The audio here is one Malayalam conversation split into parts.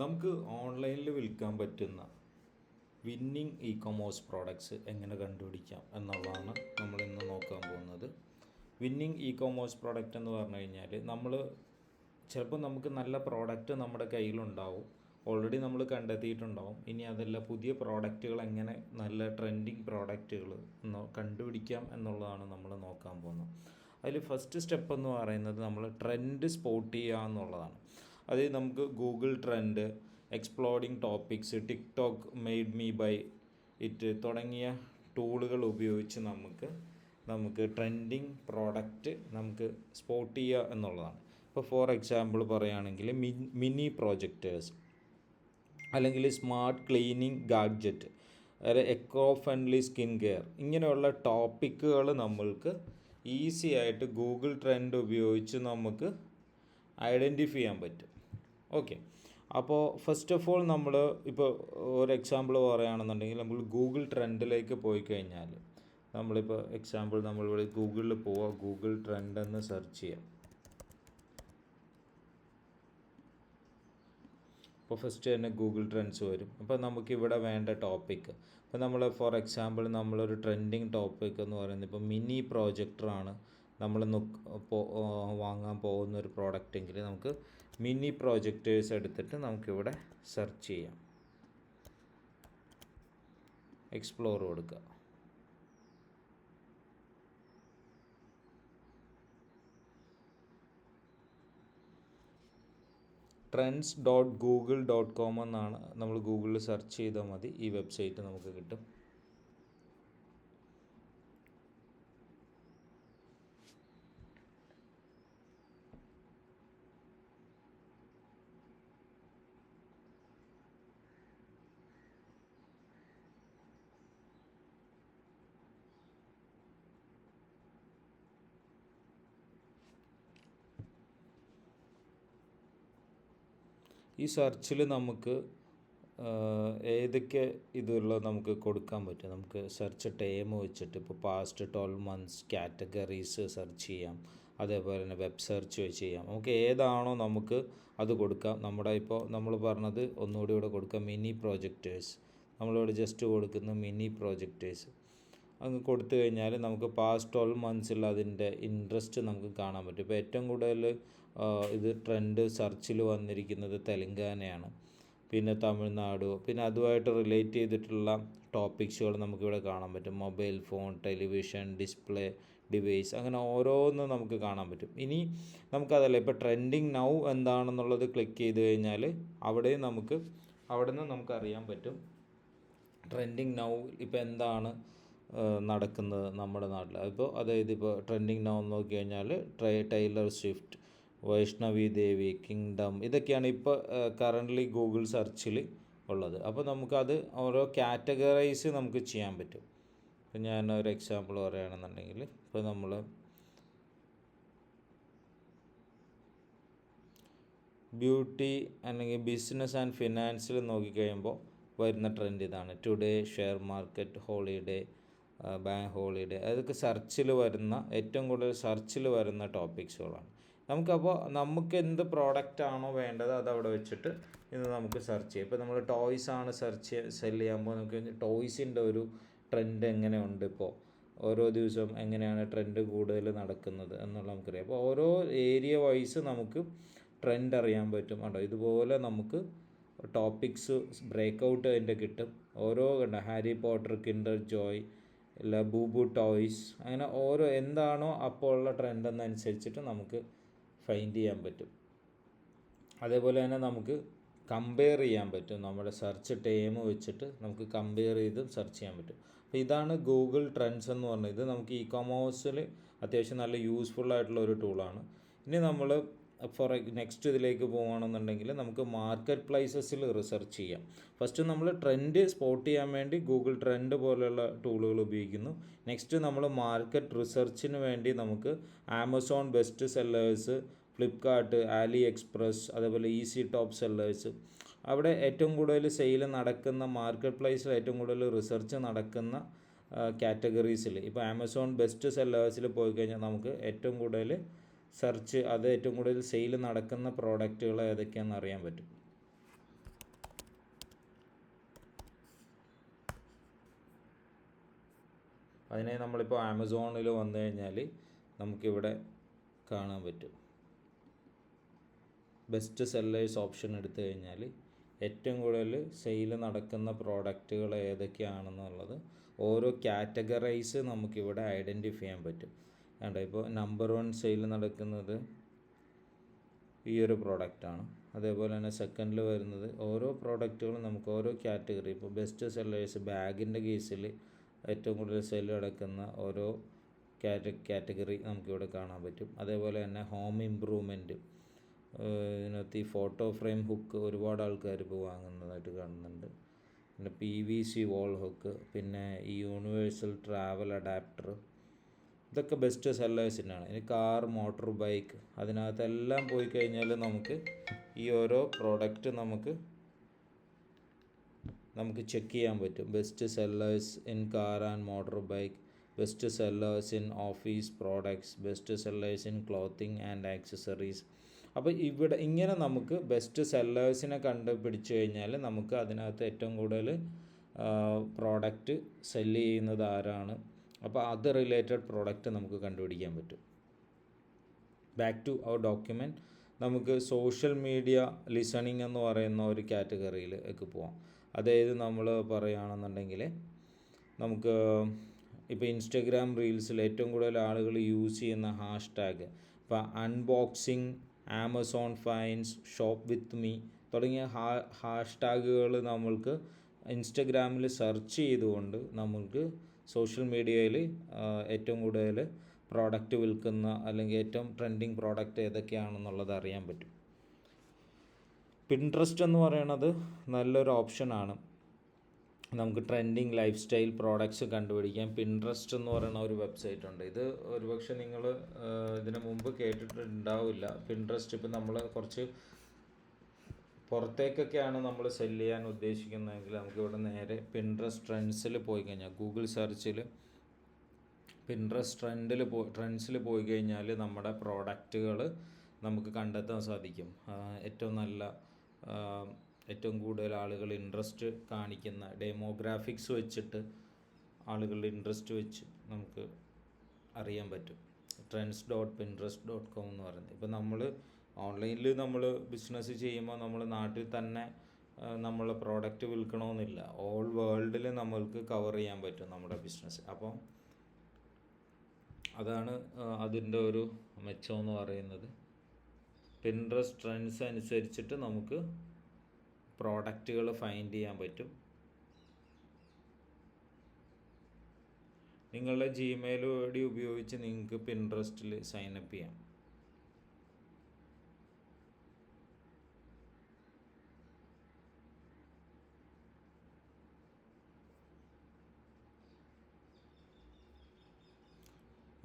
നമുക്ക് ഓൺലൈനിൽ വിൽക്കാൻ പറ്റുന്ന വിന്നിങ് ഇ കൊമേഴ്സ് പ്രോഡക്ട്സ് എങ്ങനെ കണ്ടുപിടിക്കാം എന്നുള്ളതാണ് നമ്മൾ ഇന്ന് നോക്കാൻ പോകുന്നത്. വിന്നിങ് ഇ കൊമേഴ്സ് പ്രോഡക്റ്റ് എന്ന് പറഞ്ഞു കഴിഞ്ഞാൽ നമ്മൾ ചിലപ്പോൾ നമുക്ക് നല്ല പ്രോഡക്റ്റ് നമ്മുടെ കയ്യിലുണ്ടാവും. ഓൾറെഡി നമ്മൾ കണ്ടെത്തിയിട്ടുണ്ടാവും. ഇനി അതല്ല പുതിയ പ്രോഡക്റ്റുകൾ എങ്ങനെ നല്ല ട്രെൻഡിങ് പ്രോഡക്റ്റുകൾ കണ്ടുപിടിക്കാം എന്നുള്ളതാണ് നമ്മൾ നോക്കാൻ പോകുന്നത്. അതിൽ ഫസ്റ്റ് സ്റ്റെപ്പ് എന്ന് പറയുന്നത് നമ്മൾ ട്രെൻഡ് സ്പോട്ട് ചെയ്യുക എന്നുള്ളതാണ്. അത് നമുക്ക് Google trend exploring topics TikTok made me buy it തുടങ്ങിയ ടൂളുകൾ ഉപയോഗിച്ച് നമുക്ക് നമുക്ക് ട്രെൻഡിങ് പ്രോഡക്റ്റ് നമുക്ക് സ്പോട്ട് ചെയ്യുക എന്നുള്ളതാണ്. ഇപ്പോൾ ഫോർ എക്സാമ്പിൾ പറയുകയാണെങ്കിൽ മിനി പ്രോജക്റ്റേഴ്സ് അല്ലെങ്കിൽ smart cleaning gadget eco friendly skin care ഇങ്ങനെയുള്ള ടോപ്പിക്കുകൾ നമ്മൾക്ക് ഈസി ആയിട്ട് ഗൂഗിൾ ട്രെൻഡ് ഉപയോഗിച്ച് നമുക്ക് ഐഡന്റിഫൈ ചെയ്യാൻ പറ്റും. ഓക്കെ അപ്പോൾ ഫസ്റ്റ് ഓഫ് ഓൾ നമ്മൾ ഇപ്പോൾ ഒരു എക്സാമ്പിൾ പറയുകയാണെന്നുണ്ടെങ്കിൽ നമ്മൾ ഗൂഗിൾ ട്രെൻഡിലേക്ക് പോയി കഴിഞ്ഞാൽ നമ്മളിപ്പോൾ എക്സാമ്പിൾ നമ്മളിവിടെ ഗൂഗിളിൽ പോവുക ഗൂഗിൾ ട്രെൻഡ് എന്ന് സെർച്ച് ചെയ്യാം. അപ്പോൾ ഫസ്റ്റ് തന്നെ ഗൂഗിൾ ട്രെൻഡ്സ് വരും. അപ്പോൾ നമുക്ക് ഇവിടെ വേണ്ട ടോപ്പിക്ക് ഇപ്പോൾ നമ്മൾ ഫോർ എക്സാമ്പിൾ നമ്മളൊരു ട്രെൻഡിങ് ടോപ്പിക് എന്ന് പറയുന്നത് ഇപ്പോൾ മിനി പ്രോജക്ടറാണ് നമ്മൾ വാങ്ങാൻ പോകുന്ന ഒരു പ്രോഡക്റ്റ് എങ്കിൽ നമുക്ക് മിനി പ്രോജക്റ്റേഴ്സ് എടുത്തിട്ട് നമുക്കിവിടെ സെർച്ച് ചെയ്യാം. എക്സ്പ്ലോർ കൊടുക്കുക. Trends dot Google dot com എന്നാണ് നമ്മൾ ഗൂഗിളിൽ സെർച്ച് ചെയ്താൽ മതി. ഈ വെബ്സൈറ്റ് നമുക്ക് കിട്ടും. ഈ സെർച്ചിൽ നമുക്ക് ഏതൊക്കെ ഇതുള്ള നമുക്ക് കൊടുക്കാൻ പറ്റും? നമുക്ക് സെർച്ച് ടൈം വെച്ചിട്ട് ഇപ്പോൾ past twelve months categories search ചെയ്യാം. അതേപോലെ തന്നെ വെബ് സെർച്ച് വെച്ച് ചെയ്യാം. നമുക്ക് ഏതാണോ നമുക്ക് അത് കൊടുക്കാം. നമ്മുടെ ഇപ്പോൾ നമ്മൾ പറഞ്ഞത് ഒന്നുകൂടി ഇവിടെ കൊടുക്കാം. മിനി പ്രോജക്റ്റേഴ്സ് നമ്മളിവിടെ ജസ്റ്റ് കൊടുക്കുന്ന മിനി പ്രോജക്റ്റേഴ്സ് അങ്ങ് കൊടുത്തു കഴിഞ്ഞാൽ നമുക്ക് പാസ്റ്റ് ട്വൽവ് മന്ത്സിൽ അതിന്റെ ഇൻട്രസ്റ്റ് നമുക്ക് കാണാൻ പറ്റും. ഇപ്പോൾ ഏറ്റവും കൂടുതൽ ഇത് ട്രെൻഡ് സെർച്ചിൽ വന്നിരിക്കുന്നത് തെലങ്കാനയാണ്. പിന്നെ തമിഴ്നാട് പിന്നെ അതുമായിട്ട് റിലേറ്റ് ചെയ്തിട്ടുള്ള ടോപ്പിക്സുകൾ നമുക്കിവിടെ കാണാൻ പറ്റും. Mobile phone television display device അങ്ങനെ ഓരോന്നും നമുക്ക് കാണാൻ പറ്റും. ഇനി നമുക്കതല്ല ഇപ്പോൾ ട്രെൻഡിങ് നൗ എന്താണെന്നുള്ളത് ക്ലിക്ക് ചെയ്ത് കഴിഞ്ഞാൽ അവിടെ നമുക്ക് അവിടെ നിന്ന് നമുക്ക് അറിയാൻ പറ്റും. ട്രെൻഡിങ് നൗ ഇപ്പോൾ എന്താണ് നടക്കുന്നത് നമ്മുടെ നാട്ടിൽ അതിപ്പോൾ അതായത് ഇപ്പോൾ ട്രെൻഡിങ് നോ നോക്കി കഴിഞ്ഞാൽ try Taylor Swift Vaishnavi Devi Kingdom ഇതൊക്കെയാണ് ഇപ്പോൾ കറന്റ്ലി ഗൂഗിൾ സെർച്ചിൽ ഉള്ളത്. അപ്പോൾ നമുക്കത് ഓരോ കാറ്റഗറൈസ് നമുക്ക് ചെയ്യാൻ പറ്റും. ഇപ്പം ഞാൻ ഒരു എക്സാമ്പിൾ പറയുകയാണെന്നുണ്ടെങ്കിൽ ഇപ്പോൾ നമ്മൾ ബ്യൂട്ടി അല്ലെങ്കിൽ ബിസിനസ് ആൻഡ് ഫിനാൻസിൽ നോക്കിക്കഴിയുമ്പോൾ വരുന്ന ട്രെൻഡ് ഇതാണ്. Today share market holiday bank holiday അതൊക്കെ സെർച്ചിൽ വരുന്ന ഏറ്റവും കൂടുതൽ സെർച്ചിൽ വരുന്ന ടോപ്പിക്സുകളാണ് നമുക്കപ്പോൾ നമുക്ക് എന്ത് പ്രോഡക്റ്റ് ആണോ വേണ്ടത് അത് അവിടെ വെച്ചിട്ട് ഇത് നമുക്ക് സെർച്ച് ചെയ്യാം. ഇപ്പോൾ നമ്മൾ ടോയ്സ് ആണ് സെർച്ച് സെൽ ചെയ്യുമ്പോൾ നമുക്ക് ടോയ്സിന്റെ ഒരു ട്രെൻഡ് എങ്ങനെയുണ്ട് ഇപ്പോൾ ഓരോ ദിവസവും എങ്ങനെയാണ് ട്രെൻഡ് കൂടുതൽ നടക്കുന്നത് എന്നുള്ള നമുക്കറിയാം. അപ്പോൾ ഓരോ ഏരിയ വൈസ് നമുക്ക് ട്രെൻഡ് അറിയാൻ പറ്റും. കേട്ടോ ഇതുപോലെ നമുക്ക് ടോപ്പിക്സ് ബ്രേക്ക് ഔട്ട് അതിന്റെ കിട്ടും. ഓരോ ഹാരി പോട്ടർ കിൻഡർ ജോയ് അല്ല ബൂബു ടോയ്സ് അങ്ങനെ ഓരോ എന്താണോ അപ്പോൾ ഉള്ള ട്രെൻഡ് എന്നനുസരിച്ചിട്ട് നമുക്ക് ഫൈൻഡ് ചെയ്യാൻ പറ്റും. അതേപോലെ തന്നെ നമുക്ക് കമ്പയർ ചെയ്യാൻ പറ്റും. നമ്മുടെ സെർച്ച് ടൈം വെച്ചിട്ട് നമുക്ക് കമ്പയർ ചെയ്ത് സെർച്ച് ചെയ്യാൻ പറ്റും. അപ്പോൾ ഇതാണ് ഗൂഗിൾ ട്രെൻഡ്സ് എന്ന് പറഞ്ഞത്. ഇത് നമുക്ക് ഇ കൊമേഴ്സിൽ അത്യാവശ്യം നല്ല യൂസ്ഫുൾ ആയിട്ടുള്ള ഒരു ടൂളാണ് ഇനി നമ്മൾ ഫോർ നെക്സ്റ്റ് ഇതിലേക്ക് പോകുകയാണെന്നുണ്ടെങ്കിൽ നമുക്ക് മാർക്കറ്റ് പ്ലേസസിൽ റിസർച്ച് ചെയ്യാം. ഫസ്റ്റ് നമ്മൾ ട്രെൻഡ് സ്പോട്ട് ചെയ്യാൻ വേണ്ടി ഗൂഗിൾ ട്രെൻഡ് പോലെയുള്ള ടൂളുകൾ ഉപയോഗിക്കുന്നു. നെക്സ്റ്റ് നമ്മൾ മാർക്കറ്റ് റിസർച്ചിന് വേണ്ടി നമുക്ക് Amazon best sellers Flipkart AliExpress അതേപോലെ ഈസി ടോപ്പ് സെല്ലേഴ്സ് അവിടെ ഏറ്റവും കൂടുതൽ സെയിൽ നടക്കുന്ന മാർക്കറ്റ് പ്ലേസിൽ ഏറ്റവും കൂടുതൽ റിസർച്ച് നടക്കുന്ന കാറ്റഗറീസിൽ ഇപ്പോൾ ആമസോൺ ബെസ്റ്റ് സെല്ലേഴ്സിൽ പോയി കഴിഞ്ഞാൽ നമുക്ക് ഏറ്റവും കൂടുതൽ സെർച്ച് അത് ഏറ്റവും കൂടുതൽ സെയിൽ നടക്കുന്ന പ്രോഡക്റ്റുകൾ ഏതൊക്കെയാണെന്ന് അറിയാൻ പറ്റും. അതിനെ നമ്മളിപ്പോൾ ആമസോണിൽ വന്നു കഴിഞ്ഞാൽ നമുക്കിവിടെ കാണാൻ പറ്റും. ബെസ്റ്റ് സെല്ലേഴ്സ് ഓപ്ഷൻ എടുത്തു കഴിഞ്ഞാൽ ഏറ്റവും കൂടുതൽ സെയിൽ നടക്കുന്ന പ്രോഡക്റ്റുകൾ ഏതൊക്കെയാണെന്നുള്ളത് ഓരോ കാറ്റഗറൈസ് നമുക്കിവിടെ ഐഡന്റിഫൈ ചെയ്യാൻ പറ്റും. വേണ്ട ഇപ്പോൾ നമ്പർ വൺ സെയിൽ നടക്കുന്നത് ഈ ഒരു പ്രോഡക്റ്റാണ് അതേപോലെ തന്നെ സെക്കൻഡിൽ വരുന്നത് ഓരോ പ്രോഡക്റ്റുകളും നമുക്ക് ഓരോ കാറ്റഗറി ഇപ്പോൾ ബെസ്റ്റ് സെല്ലേഴ്സ് ബാഗിന്റെ കേസിൽ ഏറ്റവും കൂടുതൽ സെയിൽ നടക്കുന്ന ഓരോ കാറ്റ കാറ്റഗറി നമുക്കിവിടെ കാണാൻ പറ്റും. അതേപോലെ തന്നെ ഹോം ഇമ്പ്രൂവ്മെന്റ് ഇതിനകത്ത് ഈ ഫോട്ടോ ഫ്രെയിം ഹുക്ക് ഒരുപാട് ആൾക്കാർ ഇപ്പോൾ വാങ്ങുന്നതായിട്ട് കാണുന്നുണ്ട്. പിന്നെ P V C wall hook പിന്നെ ഈ യൂണിവേഴ്സൽ ട്രാവൽ അഡാപ്റ്റർ ഇതൊക്കെ ബെസ്റ്റ് സെല്ലേഴ്സിനാണ് ഇനി കാർ മോട്ടോർ ബൈക്ക് അതിനകത്തെല്ലാം പോയി കഴിഞ്ഞാൽ നമുക്ക് ഈ ഓരോ പ്രോഡക്റ്റ് നമുക്ക് നമുക്ക് ചെക്ക് ചെയ്യാൻ പറ്റും. Best sellers in car and motor bike best sellers in office products best sellers in clothing and accessories അപ്പോൾ ഇവിടെ ഇങ്ങനെ നമുക്ക് ബെസ്റ്റ് സെല്ലേഴ്സിനെ കണ്ടുപിടിച്ച് കഴിഞ്ഞാൽ നമുക്ക് അതിനകത്ത് ഏറ്റവും കൂടുതൽ പ്രോഡക്റ്റ് സെല്ല് ചെയ്യുന്നത് ആരാണ്? അപ്പോൾ അത് റിലേറ്റഡ് പ്രോഡക്റ്റ് നമുക്ക് കണ്ടുപിടിക്കാൻ പറ്റും. ബാക്ക് ടു അവർ ഡോക്യുമെന്റ് നമുക്ക് സോഷ്യൽ മീഡിയ ലിസണിങ് എന്ന് പറയുന്ന ഒരു കാറ്റഗറിയിൽ ഒക്കെ പോവാം. അതായത് നമ്മൾ പറയുകയാണെന്നുണ്ടെങ്കിൽ നമുക്ക് ഇപ്പോൾ ഇൻസ്റ്റഗ്രാം റീൽസിൽ ഏറ്റവും കൂടുതൽ ആളുകൾ യൂസ് ചെയ്യുന്ന ഹാഷ്ടാഗ് ഇപ്പോൾ unboxing Amazon finds shop with me തുടങ്ങിയ ഹാ ഹാഷ്ടാഗുകൾ നമ്മൾക്ക് ഇൻസ്റ്റഗ്രാമിൽ സെർച്ച് ചെയ്തുകൊണ്ട് നമുക്ക് സോഷ്യൽ മീഡിയയിൽ ഏറ്റവും കൂടുതൽ പ്രോഡക്റ്റ് വിൽക്കുന്ന അല്ലെങ്കിൽ ഏറ്റവും ട്രെൻഡിങ് പ്രോഡക്റ്റ് ഏതൊക്കെയാണെന്നുള്ളത് അറിയാൻ പറ്റും. പിൻട്രസ്റ്റ് എന്ന് പറയുന്നത് നല്ലൊരു ഓപ്ഷനാണ് നമുക്ക് ട്രെൻഡിങ് ലൈഫ് സ്റ്റൈൽ പ്രോഡക്റ്റ്സ് കണ്ടുപിടിക്കാൻ പിൻട്രസ്റ്റ് എന്ന് പറയുന്ന ഒരു വെബ്സൈറ്റ് ഉണ്ട്. ഇത് ഒരുപക്ഷെ നിങ്ങൾ ഇതിനു മുമ്പ് കേട്ടിട്ടുണ്ടാവില്ല. പിൻട്രസ്റ്റ് ഇപ്പം നമ്മൾ കുറച്ച് പുറത്തേക്കൊക്കെയാണ് നമ്മൾ സെൽ ചെയ്യാൻ ഉദ്ദേശിക്കുന്നതെങ്കിൽ നമുക്കിവിടെ നേരെ പിൻട്രസ്റ്റ് ട്രെൻഡ്സിൽ പോയി കഴിഞ്ഞാൽ ഗൂഗിൾ സെർച്ചിൽ പിൻട്രസ്റ്റ് ട്രെൻഡിൽ പോ ട്രെൻഡ്സിൽ പോയി കഴിഞ്ഞാൽ നമ്മുടെ പ്രോഡക്റ്റുകൾ നമുക്ക് കണ്ടെത്താൻ സാധിക്കും. ഏറ്റവും നല്ല ഏറ്റവും കൂടുതൽ ആളുകൾ ഇൻട്രസ്റ്റ് കാണിക്കുന്ന ഡെമോഗ്രാഫിക്സ് വെച്ചിട്ട് ആളുകളുടെ ഇൻട്രസ്റ്റ് വെച്ച് നമുക്ക് അറിയാൻ പറ്റും. Trends dot Pinterest dot com എന്ന് പറയുന്നത്. ഇപ്പം നമ്മൾ ഓൺലൈനിൽ നമ്മൾ ബിസിനസ് ചെയ്യുമ്പോൾ നമ്മൾ നാട്ടിൽ തന്നെ നമ്മൾ പ്രോഡക്റ്റ് വിൽക്കണമെന്നില്ല ഓൾ വേൾഡിൽ നമ്മൾക്ക് കവർ ചെയ്യാൻ പറ്റും നമ്മുടെ ബിസിനസ് അപ്പം അതാണ് അതിന്റെ ഒരു മെച്ചം എന്ന് പറയുന്നത്. പിൻട്രസ്റ്റ് ട്രെൻഡ്സ് അനുസരിച്ചിട്ട് നമുക്ക് പ്രോഡക്റ്റുകൾ ഫൈൻഡ് ചെയ്യാൻ പറ്റും. നിങ്ങളുടെ ജിമെയിൽ ഐ ഡി ഉപയോഗിച്ച് നിങ്ങൾക്ക് പിൻട്രസ്റ്റിൽ സൈനപ്പ് ചെയ്യാം.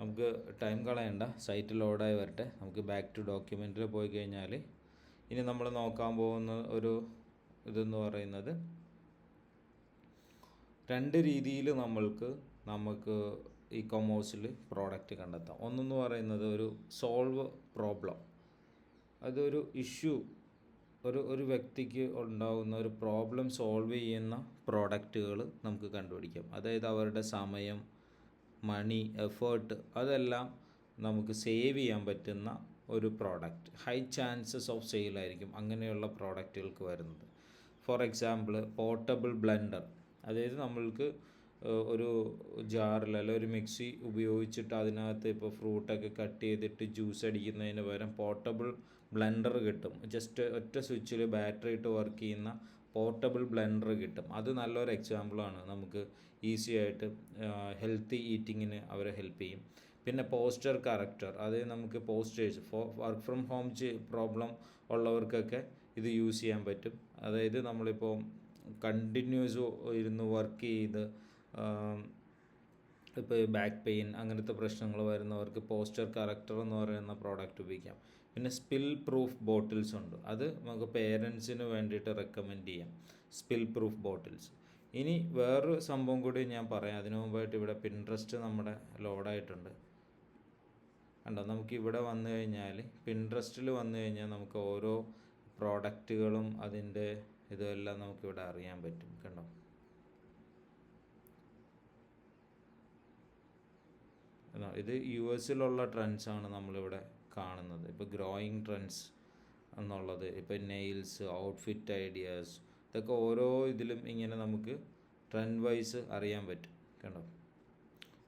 നമുക്ക് ടൈം കളയണ്ട. സൈറ്റ് ലോഡായി വരട്ടെ. നമുക്ക് ബാക്ക് ടു ഡോക്യുമെന്റിൽ പോയി കഴിഞ്ഞാൽ ഇനി നമ്മൾ നോക്കാൻ പോകുന്ന ഒരു ഇതെന്ന് പറയുന്നത് രണ്ട് രീതിയിൽ നമ്മൾക്ക് നമുക്ക് ഇ കൊമേഴ്സിൽ പ്രോഡക്റ്റ് കണ്ടെത്താം. ഒന്നെന്ന് പറയുന്നത് ഒരു സോൾവ് പ്രോബ്ലം അതൊരു ഇഷ്യൂ ഒരു ഒരു വ്യക്തിക്ക് ഉണ്ടാകുന്ന ഒരു പ്രോബ്ലം സോൾവ് ചെയ്യുന്ന പ്രോഡക്റ്റുകൾ നമുക്ക് കണ്ടുപിടിക്കാം. അതായത് അവരുടെ സമയം മണി എഫേർട്ട് അതെല്ലാം നമുക്ക് സേവ് ചെയ്യാൻ പറ്റുന്ന ഒരു പ്രോഡക്റ്റ് ഹൈ ചാൻസസ് ഓഫ് സെയിലായിരിക്കും അങ്ങനെയുള്ള പ്രോഡക്റ്റുകൾക്ക് വരുന്നത്. ഫോർ എക്സാമ്പിൾ പോർട്ടബിൾ ബ്ലെൻഡർ അതായത് നമ്മൾക്ക് ഒരു ജാറിൽ അല്ലെങ്കിൽ ഒരു മിക്സി ഉപയോഗിച്ചിട്ട് അതിനകത്ത് ഇപ്പോൾ ഫ്രൂട്ടൊക്കെ കട്ട് ചെയ്തിട്ട് ജ്യൂസ് അടിക്കുന്നതിന് പകരം പോർട്ടബിൾ ബ്ലെൻഡർ കിട്ടും. ജസ്റ്റ് ഒറ്റ സ്വിച്ചിൽ ബാറ്ററി ഇട്ട് വർക്ക് ചെയ്യുന്ന പോർട്ടബിൾ ബ്ലെൻഡർ കിട്ടും. അത് നല്ലൊരു എക്സാമ്പിളാണ് നമുക്ക് ഈസി ആയിട്ട് ഹെൽത്തി ഈറ്റിങ്ങിന് അവരെ ഹെൽപ്പ് ചെയ്യും. പിന്നെ പോസ്റ്റർ കറക്റ്റർ അതായത് നമുക്ക് postures work from home problem ഉള്ളവർക്കൊക്കെ ഇത് യൂസ് ചെയ്യാൻ പറ്റും. അതായത് നമ്മളിപ്പോൾ കണ്ടിന്യൂസ് ഇരുന്ന് വർക്ക് ചെയ്ത് ഇപ്പോൾ ബാക്ക് പെയിൻ അങ്ങനത്തെ പ്രശ്നങ്ങൾ വരുന്നവർക്ക് പോസ്റ്റർ കറക്റ്റർ എന്ന് പറയുന്ന പ്രോഡക്റ്റ് ഉപയോഗിക്കാം. പിന്നെ സ്പിൽ പ്രൂഫ് ബോട്ടിൽസ് ഉണ്ട്. അത് നമുക്ക് പേരൻസിന് വേണ്ടിയിട്ട് റെക്കമെൻഡ് ചെയ്യാം. Spill proof bottles. ഇനി വേറൊരു സംഭവം കൂടി ഞാൻ പറയാം. അതിനു മുമ്പായിട്ട് ഇവിടെ പിൻട്രസ്റ്റ് നമ്മുടെ ലോഡായിട്ടുണ്ട്. കണ്ടോ? നമുക്ക് ഇവിടെ വന്നു കഴിഞ്ഞാൽ പിൻട്രസ്റ്റിൽ വന്നു കഴിഞ്ഞാൽ നമുക്ക് ഓരോ പ്രോഡക്റ്റുകളും അതിന്റെ ഇതെല്ലാം നമുക്കിവിടെ അറിയാൻ പറ്റും. കണ്ടോ? ഇത് യു എസിലുള്ള ട്രെൻഡ്സാണ് നമ്മളിവിടെ കാണുന്നത്. ഇപ്പോൾ ഗ്രോയിങ് ട്രെൻഡ്സ് എന്നുള്ളത്. ഇപ്പോൾ നെയിൽസ് ഔട്ട്ഫിറ്റ് ഐഡിയാസ് ഇതൊക്കെ ഓരോ ഇതിലും ഇങ്ങനെ നമുക്ക് ട്രെൻഡ് വൈസ് അറിയാൻ പറ്റും കണ്ടോ?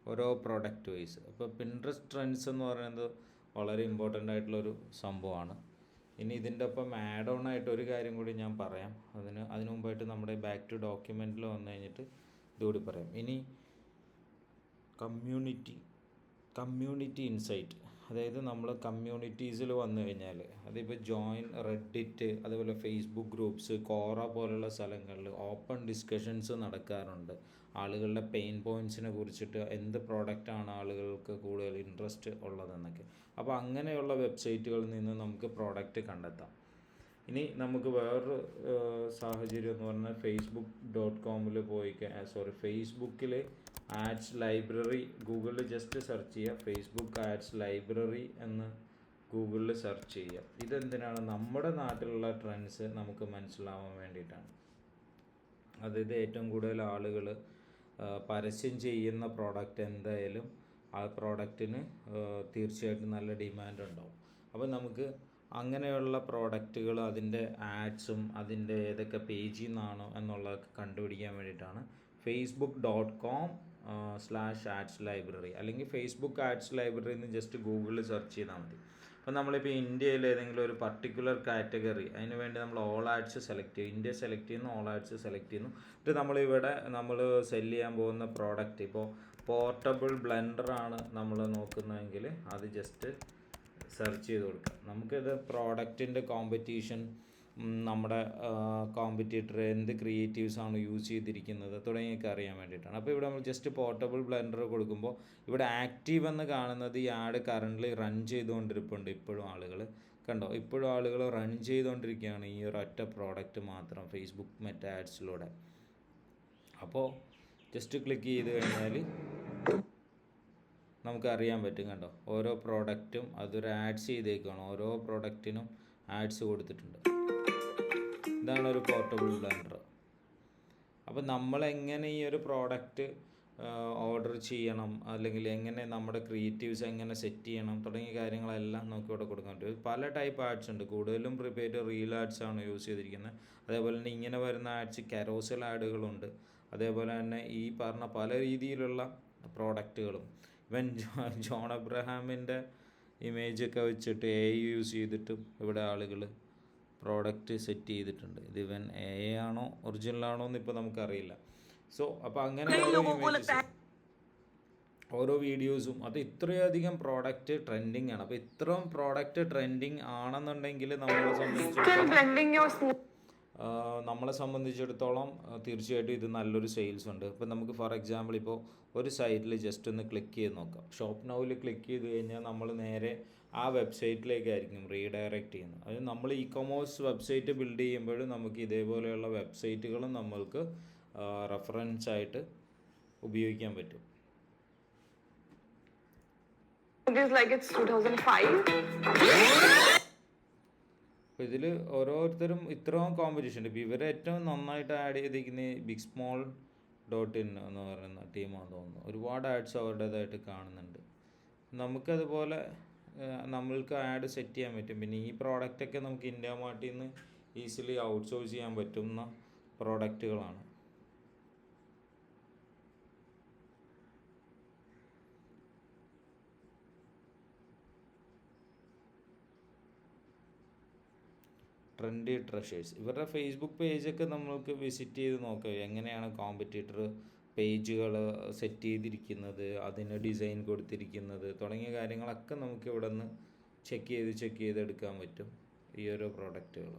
ഓരോ പ്രോഡക്റ്റ് വൈസ് അപ്പോൾ പിൻട്രസ്റ്റ് ട്രെൻഡ്സ് എന്ന് പറയുന്നത് വളരെ ഇമ്പോർട്ടന്റ് ആയിട്ടുള്ളൊരു സംഭവമാണ്. ഇനി ഇതിന്റെ ഒപ്പം ആഡ് ഓൺ ആയിട്ട് ഒരു കാര്യം കൂടി ഞാൻ പറയാം. അതിന് അതിനു മുമ്പായിട്ട് നമ്മുടെ ബാക്ക് ടു ഡോക്യുമെന്റിൽ വന്നു കഴിഞ്ഞിട്ട് ഇതുകൂടി പറയാം. ഇനി കമ്മ്യൂണിറ്റി കമ്മ്യൂണിറ്റി ഇൻസൈറ്റ് അതായത് നമ്മൾ കമ്മ്യൂണിറ്റീസിൽ വന്നു കഴിഞ്ഞാൽ അതിപ്പോൾ ജോയിൻ റെഡിറ്റ് അതുപോലെ ഫേസ്ബുക്ക് ഗ്രൂപ്പ്സ് കോറ പോലുള്ള സ്ഥലങ്ങളിൽ ഓപ്പൺ ഡിസ്കഷൻസ് നടക്കാറുണ്ട്. ആളുകളുടെ പെയിൻ പോയിന്റ്സിനെ കുറിച്ചിട്ട് എന്ത് പ്രോഡക്റ്റാണ് ആളുകൾക്ക് കൂടുതൽ ഇൻട്രസ്റ്റ് ഉള്ളതെന്നൊക്കെ. അപ്പോൾ അങ്ങനെയുള്ള വെബ്സൈറ്റുകളിൽ നിന്ന് നമുക്ക് പ്രോഡക്റ്റ് കണ്ടെത്താം. ഇനി നമുക്ക് വേറൊരു സാഹചര്യം എന്ന് പറഞ്ഞാൽ ഫേസ്ബുക്ക് ഡോട്ട് കോമിൽ പോയി സോറി ഫേസ്ബുക്കിൽ ആഡ്സ് ലൈബ്രറി ഗൂഗിളിൽ ജസ്റ്റ് സെർച്ച് ചെയ്യുക ഫേസ്ബുക്ക് ആഡ്സ് ലൈബ്രറി എന്ന് ഗൂഗിളിൽ സെർച്ച് ചെയ്യുക ഇതെന്തിനാണ്? നമ്മുടെ നാട്ടിലുള്ള ട്രെൻഡ്സ് നമുക്ക് മനസ്സിലാവാൻ വേണ്ടിയിട്ടാണ്. അതായത് ഏറ്റവും കൂടുതൽ ആളുകൾ പരസ്യം ചെയ്യുന്ന പ്രോഡക്റ്റ് എന്തായാലും ആ പ്രോഡക്റ്റിന് തീർച്ചയായിട്ടും നല്ല ഡിമാൻഡ് ഉണ്ടാവും. അപ്പോൾ നമുക്ക് അങ്ങനെയുള്ള പ്രോഡക്റ്റുകൾ അതിന്റെ ആഡ്സും അതിന്റെ ഏതൊക്കെ പേജിൽ നിന്നാണോ എന്നുള്ളതൊക്കെ കണ്ടുപിടിക്കാൻ വേണ്ടിയിട്ടാണ്. Facebook dot com slash ads library അല്ലെങ്കിൽ ഫേസ്ബുക്ക് ആഡ്സ് ലൈബ്രറി എന്ന് ജസ്റ്റ് ഗൂഗിളിൽ സെർച്ച് ചെയ്താൽ മതി. അപ്പോൾ നമ്മളിപ്പോൾ ഇന്ത്യയിൽ ഏതെങ്കിലും ഒരു പർട്ടിക്കുലർ കാറ്റഗറി അതിന് വേണ്ടി നമ്മൾ ഓൾ ആഡ്സ് സെലക്ട് ചെയ്യും. ഇന്ത്യ സെലക്ട് ചെയ്യുന്നു ഓൾ ആഡ്സ് സെലക്ട് ചെയ്യുന്നു. എന്നിട്ട് നമ്മളിവിടെ നമ്മൾ സെൽ ചെയ്യാൻ പോകുന്ന പ്രോഡക്റ്റ് ഇപ്പോൾ പോർട്ടബിൾ ബ്ലെൻഡർ ആണ് നമ്മൾ നോക്കുന്നതെങ്കിൽ അത് ജസ്റ്റ് സെർച്ച് ചെയ്ത് കൊടുക്കുക. നമുക്കിത് പ്രോഡക്റ്റിന്റെ കോമ്പറ്റീഷൻ നമ്മുടെ കോമ്പറ്റീറ്റർ എന്ത് ക്രിയേറ്റീവ്സ് ആണ് യൂസ് ചെയ്തിരിക്കുന്നത് തുടങ്ങിയൊക്കെ അറിയാൻ വേണ്ടിയിട്ടാണ്. അപ്പോൾ ഇവിടെ നമ്മൾ ജസ്റ്റ് പോർട്ടബിൾ ബ്ലെൻഡർ കൊടുക്കുമ്പോൾ ഇവിടെ ആക്റ്റീവ് എന്ന് കാണുന്നത് ഈ ആഡ് കറന്റ് റൺ ചെയ്തുകൊണ്ടിരിപ്പുണ്ട് ഇപ്പോഴും ആളുകൾ. കണ്ടോ? ഇപ്പോഴും ആളുകൾ റൺ ചെയ്തുകൊണ്ടിരിക്കുകയാണ് ഈ ഒരു ഒറ്റ പ്രോഡക്റ്റ് മാത്രം ഫേസ്ബുക്ക് മെറ്റ ആഡ്സിലൂടെ അപ്പോൾ ജസ്റ്റ് ക്ലിക്ക് ചെയ്ത് കഴിഞ്ഞാൽ നമുക്ക് അറിയാൻ പറ്റും കണ്ടോ? ഓരോ പ്രോഡക്റ്റും അതൊരു ആഡ്സ് ചെയ്തേക്കാണ് ഓരോ പ്രോഡക്റ്റിനും ആഡ്സ് കൊടുത്തിട്ടുണ്ട്. ഇതാണ് ഒരു പോർട്ടബിൾ ബ്ലെൻഡർ അപ്പോൾ നമ്മൾ എങ്ങനെ ഈ ഒരു പ്രോഡക്റ്റ് ഓർഡർ ചെയ്യണം അല്ലെങ്കിൽ എങ്ങനെ നമ്മുടെ ക്രിയേറ്റീവ്സ് എങ്ങനെ സെറ്റ് ചെയ്യണം തുടങ്ങിയ കാര്യങ്ങളെല്ലാം നമുക്ക് ഇവിടെ കൊടുക്കാൻ പറ്റും. പല ടൈപ്പ് ആഡ്സ് ഉണ്ട്. കൂടുതലും പ്രിപ്പയർഡ് റീൽ ആഡ്സ് ആണ് യൂസ് ചെയ്തിരിക്കുന്നത്. അതേപോലെ തന്നെ ഇങ്ങനെ വരുന്ന ആഡ്സ് കരോസൽ ആഡുകളുണ്ട് അതേപോലെ തന്നെ ഈ പറഞ്ഞ പല രീതിയിലുള്ള പ്രോഡക്റ്റുകളും ഇവൻ ജോൺ അബ്രഹാമിന്റെ ഇമേജൊക്കെ വെച്ചിട്ട് എ യൂസ് ചെയ്തിട്ടും ഇവിടെ ആളുകൾ പ്രോഡക്റ്റ് സെറ്റ് ചെയ്തിട്ടുണ്ട്. ഇത് ഇവൻ എ ആണോ ഒറിജിനൽ ആണോ എന്ന് ഇപ്പോൾ നമുക്കറിയില്ല. സോ അപ്പോൾ അങ്ങനെ ഓരോ വീഡിയോസും അത് ഇത്രയധികം പ്രോഡക്റ്റ് ട്രെൻഡിങ് ആണ്. അപ്പോൾ ഇത്രയും പ്രോഡക്റ്റ് ട്രെൻഡിങ് ആണെന്നുണ്ടെങ്കിൽ നമ്മളെ സംബന്ധിച്ചിടത്തോളം നമ്മളെ സംബന്ധിച്ചിടത്തോളം തീർച്ചയായിട്ടും ഇത് നല്ലൊരു സെയിൽസ് ഉണ്ട്. ഇപ്പം നമുക്ക് ഫോർ എക്സാമ്പിൾ ഇപ്പോൾ ഒരു സൈറ്റിൽ ജസ്റ്റ് ഒന്ന് ക്ലിക്ക് ചെയ്ത് നോക്കാം. ഷോപ്പ് നൗവിൽ ക്ലിക്ക് ചെയ്ത് കഴിഞ്ഞാൽ നമ്മൾ നേരെ ആ വെബ്സൈറ്റിലേക്കായിരിക്കും റീഡയറക്റ്റ് ചെയ്യുന്നത്. അത് നമ്മൾ ഇ കൊമേഴ്സ് വെബ്സൈറ്റ് ബിൽഡ് ചെയ്യുമ്പോഴും നമുക്ക് ഇതേപോലെയുള്ള വെബ്സൈറ്റുകളും നമ്മൾക്ക് റെഫറൻസ് ആയിട്ട് ഉപയോഗിക്കാൻ പറ്റും. It is like it's 2005. അപ്പോൾ ഇതിൽ ഓരോരുത്തരും ഇത്രയും കോമ്പറ്റീഷൻ ഉണ്ട്. ഇപ്പോൾ ഇവരെ ഏറ്റവും നന്നായിട്ട് ആഡ് ചെയ്തിരിക്കുന്ന ബിഗ് സ്മോൾ ഡോട്ട് ഇൻ എന്ന് പറയുന്ന ടീമാണെന്ന് തോന്നുന്നു. ഒരുപാട് ആഡ്സ് അവരുടേതായിട്ട് കാണുന്നുണ്ട്. നമുക്കതുപോലെ നമ്മൾക്ക് ആഡ് സെറ്റ് ചെയ്യാൻ പറ്റും. പിന്നെ ഈ പ്രോഡക്റ്റൊക്കെ നമുക്ക് ഇന്ത്യ മാർട്ടിൽ നിന്ന് ഈസിലി ഔട്ട്സോഴ്സ് ചെയ്യാൻ പറ്റുന്ന പ്രോഡക്റ്റുകളാണ് ട്രെൻഡി ട്രഷേഴ്സ് ഇവരുടെ ഫേസ്ബുക്ക് പേജൊക്കെ നമ്മൾക്ക് വിസിറ്റ് ചെയ്ത് നോക്കാം. എങ്ങനെയാണ് കോമ്പറ്റീറ്റർ പേജുകൾ സെറ്റ് ചെയ്തിരിക്കുന്നത് അതിന് ഡിസൈൻ കൊടുത്തിരിക്കുന്നത് തുടങ്ങിയ കാര്യങ്ങളൊക്കെ നമുക്ക് ഇവിടെ നിന്ന് ചെക്ക് ചെയ്ത് ചെക്ക് ചെയ്ത് എടുക്കാൻ പറ്റും ഈ ഓരോ പ്രോഡക്റ്റുകൾ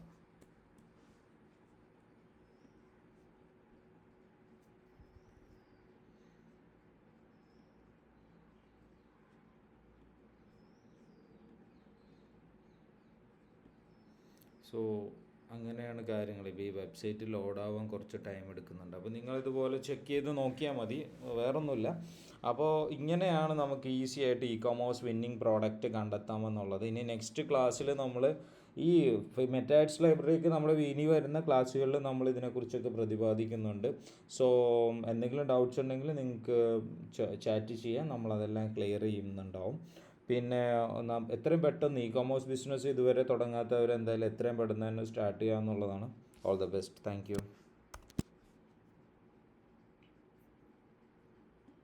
സോ അങ്ങനെയാണ് കാര്യങ്ങൾ ഇപ്പോൾ ഈ വെബ്സൈറ്റ് ലോഡാവാൻ കുറച്ച് ടൈം എടുക്കുന്നുണ്ട്. അപ്പോൾ നിങ്ങളിതുപോലെ ചെക്ക് ചെയ്ത് നോക്കിയാൽ മതി. വേറൊന്നുമില്ല. അപ്പോൾ ഇങ്ങനെയാണ് നമുക്ക് ഈസി ആയിട്ട് ഇ കൊമേഴ്സ് വിന്നിങ് പ്രോഡക്റ്റ് കണ്ടെത്താമെന്നുള്ളത്. ഇനി നെക്സ്റ്റ് ക്ലാസ്സിൽ നമ്മൾ ഈ മെറ്റാഡ്സ് ലൈബ്രറിക്ക് നമ്മൾ ഇനി വരുന്ന ക്ലാസ്സുകളിൽ നമ്മൾ ഇതിനെക്കുറിച്ചൊക്കെ പ്രതിപാദിക്കുന്നുണ്ട്. സോ എന്തെങ്കിലും ഡൗട്ട്സ് ഉണ്ടെങ്കിൽ നിങ്ങൾക്ക് ചാറ്റ് ചെയ്യാം. നമ്മളതെല്ലാം ക്ലിയർ ചെയ്യുന്നുണ്ടാവും. പിന്നെ ഒന്നാം എത്രയും പെട്ടെന്ന് ഇ കൊമേഴ്സ് ബിസിനസ് ഇതുവരെ തുടങ്ങാത്തവർ എന്തായാലും എത്രയും പെട്ടെന്ന് തന്നെ സ്റ്റാർട്ട് ചെയ്യുക എന്നുള്ളതാണ് ഓൾ ദ ബെസ്റ്റ് താങ്ക്